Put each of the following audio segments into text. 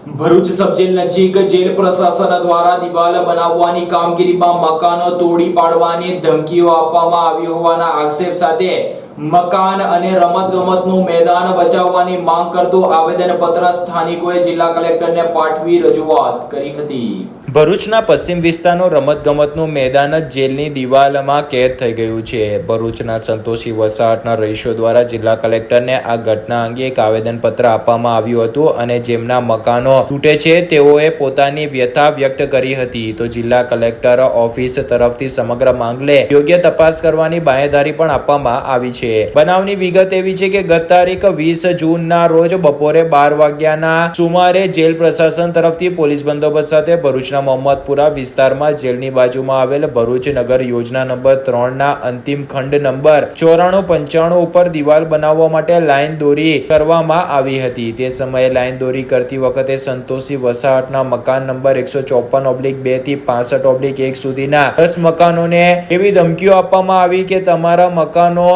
Bharuch sub jail નજીક jail પ્રશાસન દ્વારા દિવાલ બનાવવાની કામગીરીમાં મકાનો તોડી પાડવાની ધમકીઓ આપવામાં આવી હોવાના આક્ષેપ સાથે મકાન અને રમતગમતનું મેદાન બચાવવાની માંગ કરતું આવેદનપત્ર સ્થાનિકોએ જિલ્લા કલેક્ટરને પાઠવી રજૂઆત કરી હતી. ભરૂચના પશ્ચિમ વિસ્તારનું રમતગમતનું મેદાન જ જેલની દિવાલમાં કેદ થઈ ગયું છે. ભરૂચના સંતોષી વસાહતના રહીશો દ્વારા જિલ્લા કલેક્ટરને આ ઘટના અંગે એક આવેદનપત્ર આપવામાં આવ્યું હતું અને જેમના મકાનો તૂટે છે, તેઓએ પોતાની વ્યથા વ્યક્ત કરી હતી. તો જિલ્લા કલેક્ટર ઓફિસ તરફથી સમગ્ર મામલે યોગ્ય તપાસ કરવાની બાંહેધરી પણ આપવામાં આવી છે. બનાવની વિગત એવી છે કે ગત તારીખ વીસ જૂનના રોજ બપોરે બાર વાગ્યાના સુમારે જેલ પ્રશાસન તરફથી પોલીસ બંદોબસ્ત સાથે ભરૂચના મોહમ્મદપુરા વિસ્તારમાં જેલની બાજુમાં આવેલ ભરૂચ નગર યોજના નંબર ત્રણના અંતિમ ખંડ નંબર ચોરાણું પંચાણું ઉપર દિવાલ બનાવવા માટે લાઈન દોરી કરવામાં આવી હતી. તે સમયે લાઈન દોરી કરતી વખતે સંતોષી વસાહતના મકાન નંબર એકસો ચોપન ઓબ્લિક બેથી પાસઠ ઓબ્લિક એક સુધીના દસ મકાનોને એવી ધમકીઓ આપવામાં આવી કે તમારા મકાનો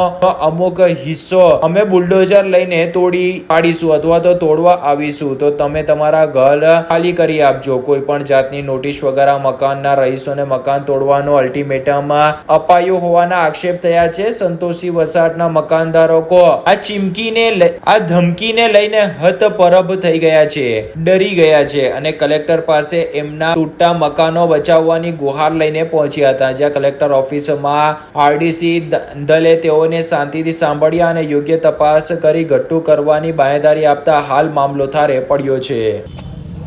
અમુક હિસ્સો અમે બુલડોઝર લઈને તોડી પાડીશું અથવા તો તોડવા આવીશું. તો તમે તમારા ઘર ખાલી કરી આપજો. કોઈ પણ જાતની નોટિસ વગેરે મકાનના રહીશોને મકાન તોડવાનો અલ્ટિમેટમ અપાયો હોવાના આક્ષેપ થયા છે સંતોષી વસાહતના મકાનધારકો. આ ચીમકીને આ ધમકીને લઈને હતપરબ થઈ ગયા છે. ડરી ગયા છે અને કલેક્ટર પાસે એમના તૂટતા મકાનો બચાવવાની ગુહાર લઈને પહોંચ્યા હતા. જ્યાં કલેક્ટર ઓફિસમાં આરડીસી દલે તેઓને શાંતિથી સાંભળ્યા અને યોગ્ય તપાસ કરી ઘટ્ટુ કરવાની બાંહેધરી આપતા હાલ મામલો થારે પડ્યો છે.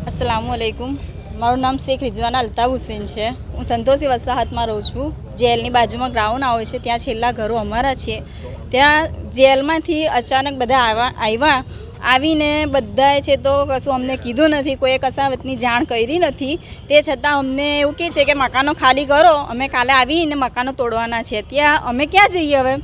અસલામુઅલૈકુમ મારું નામ શેખ રિઝવાના અલ્તાફ હુસેન છે. હું સંતોષી વસાહતમાં રહું છું. જેલની બાજુમાં ગ્રાઉન્ડ આવે છે. ત્યાં છેલ્લા ઘરો અમારા છે. ત્યાં જેલમાંથી અચાનક બધા આવ્યા આવ્યા આવીને બધાએ છે તો કશું અમને કીધું નથી. કોઈએ કસાવતની જાણ કરી નથી. તે છતાં અમને એવું કહે છે કે મકાનો ખાલી કરો. અમે કાલે આવીને મકાનો તોડવાના છે. ત્યાં અમે ક્યાં જઈએ હવે?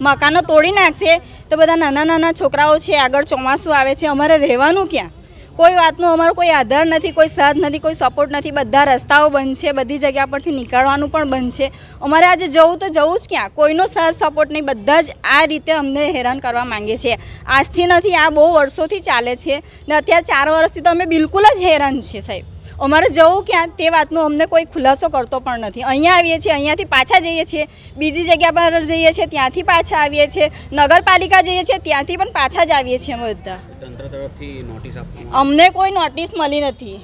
મકાનો તોડી નાખશે તો બધા નાના નાના છોકરાઓ છે, આગળ ચોમાસું આવે છે, અમારે રહેવાનું ક્યાં? કોઈ વાતનો અમારો કોઈ આધાર નથી, કોઈ સાથ નથી, કોઈ સપોર્ટ નથી, બધા રસ્તાઓ બંધ છે, બધી જગ્યા પરથી નીકળવાનું પણ બંધ છે. અમારે આજે જવું તો જવું જ ક્યાં? કોઈનો સાથ સપોર્ટ નહીં, બધા જ આ રીતે અમને હેરાન કરવા માંગે છે. આજથી નથી, આ બહુ વર્ષોથી ચાલે છે ને અત્યારે ચાર વર્ષથી તો અમે બિલકુલ જ હેરાન છીએ સાહેબ. અમારે જવું ક્યાં તે વાતનો અમને કોઈ ખુલાસો કરતો પણ નથી. અહીંયા આવીએ છીએ અહીંયાથી પાછા જઈએ છીએ બીજી જગ્યા પર જઈએ છીએ ત્યાંથી પાછા આવીએ છીએ નગરપાલિકા જઈએ છીએ ત્યાંથી પણ પાછા જ આવીએ છીએ અમે બધા. તંત્ર તરફથી નોટિસ અમને કોઈ નોટિસ મળી નથી.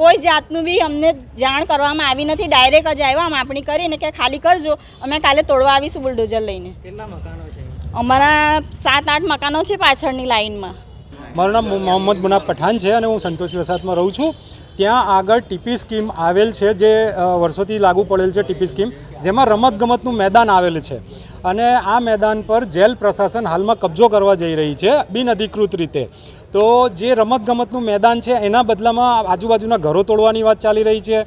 કોઈ જાતનું બી અમને જાણ કરવામાં આવી નથી. ડાયરેક્ટ જ આવ્યા માપણી કરીને કે ખાલી કરજો અમે કાલે તોડવા આવીશું બુલડોઝર લઈને. કેટલા મકાનો છે? અમારા સાત આઠ મકાનો છે પાછળની લાઈનમાં. મારું નામ મોહમ્મદ મુનાફ પઠાણ છે અને હું સંતોષી વસાદમાં રહું છું. ત્યાં આગળ ટીપી સ્કીમ આવેલ છે જે વર્ષોથી લાગુ પડેલ છે ટીપી સ્કીમ, જેમાં રમતગમતનું મેદાન આવેલ છે. અને આ મેદાન પર જેલ પ્રશાસન હાલમાં કબજો કરવા જઈ રહી છે બિનઅધિકૃત રીતે. તો જે રમતગમતનું મેદાન છે, એના બદલામાં આજુબાજુના ઘરો તોડવાની વાત ચાલી રહી છે.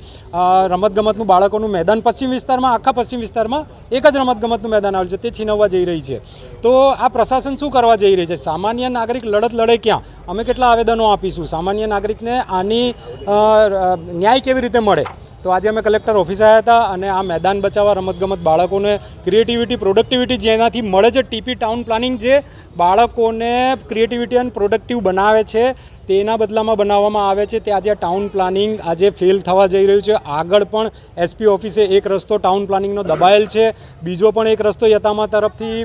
રમતગમતનું બાળકોનું મેદાન પશ્ચિમ વિસ્તારમાં, આખા પશ્ચિમ વિસ્તારમાં એક જ રમતગમતનું મેદાન આવેલું છે તે છીનવવા જઈ રહી છે. તો આ પ્રશાસન શું કરવા જઈ રહી છે? સામાન્ય નાગરિક લડત લડે ક્યાં? અમે કેટલા આવેદનો આપીશું? સામાન્ય નાગરિકને આની ન્યાય કેવી રીતે મળે? તો આજે અમે કલેક્ટર ઓફિસ આવ્યા હતા અને આ મેદાન બચાવવા રમતગમત બાળકોને ક્રિએટિવિટી પ્રોડક્ટિવિટી જેનાથી મળે છે ટીપી ટાઉન પ્લાનિંગ જે બાળકોને ક્રિએટિવિટી અને પ્રોડક્ટિવ બનાવે છે. તેના બદલામાં બનાવવામાં આવે છે. તે આજે ટાઉન પ્લાનિંગ આજે ફેલ થવા જઈ રહ્યું છે. આગળ પણ એસપી ઓફિસે એક રસ્તો ટાઉન પ્લાનિંગનો દબાયેલ છે. બીજો પણ એક રસ્તો યતામા તરફથી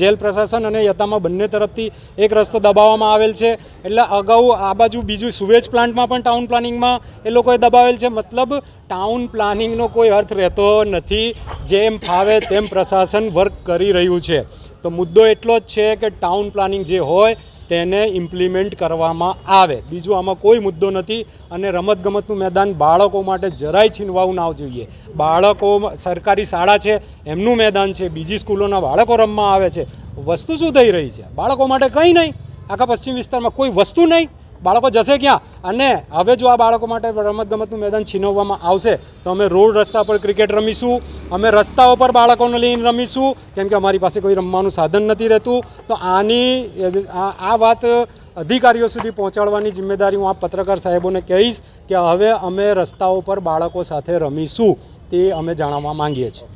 જેલ પ્રશાસન અને યતામા બંને તરફથી એક રસ્તો દબાવવામાં આવેલ છે. એટલે અગાઉ આ બાજુ બીજું સુવેજ પ્લાન્ટમાં પણ ટાઉન પ્લાનિંગમાં એ લોકોએ દબાવેલ છે. મતલબ ટાઉન પ્લાનિંગનો કોઈ અર્થ રહેતો નથી. જેમ ફાવે તેમ પ્રશાસન વર્ક કરી રહ્યું છે. તો મુદ્દો એટલો જ છે કે ટાઉન પ્લાનિંગ જે હોય તેને ઇમ્પ્લિમેન્ટ કરવામાં આવે. બીજું આમાં કોઈ મુદ્દો નથી અને રમતગમતનું મેદાન બાળકો માટે જરાય છીનવાવું ના જોઈએ. બાળકો સરકારી શાળા છે, એમનું મેદાન છે, બીજી સ્કૂલોના બાળકો રમવા આવે છે. વસ્તુ શું થઈ રહી છે? બાળકો માટે કંઈ નહીં. આખા પશ્ચિમ વિસ્તારમાં કોઈ વસ્તુ નહીં. બાળકો જશે ક્યાં? અને હવે જો આ બાળકો માટે રમતગમતનું મેદાન છીનવવામાં આવશે, તો અમે રોડ રસ્તા પર ક્રિકેટ રમીશું, અમે રસ્તાઓ પર બાળકોને લઈને રમીશું, કેમ કે અમારી પાસે કોઈ રમવાનું સાધન નથી રહેતું, તો આની, આ વાત અધિકારીઓ સુધી પહોંચાડવાની જિમ્મેદારી હું આ પત્રકાર સાહેબોને કહીશ કે હવે અમે રસ્તાઓ પર બાળકો સાથે રમીશું, તે અમે જાણવા માંગીએ છીએ.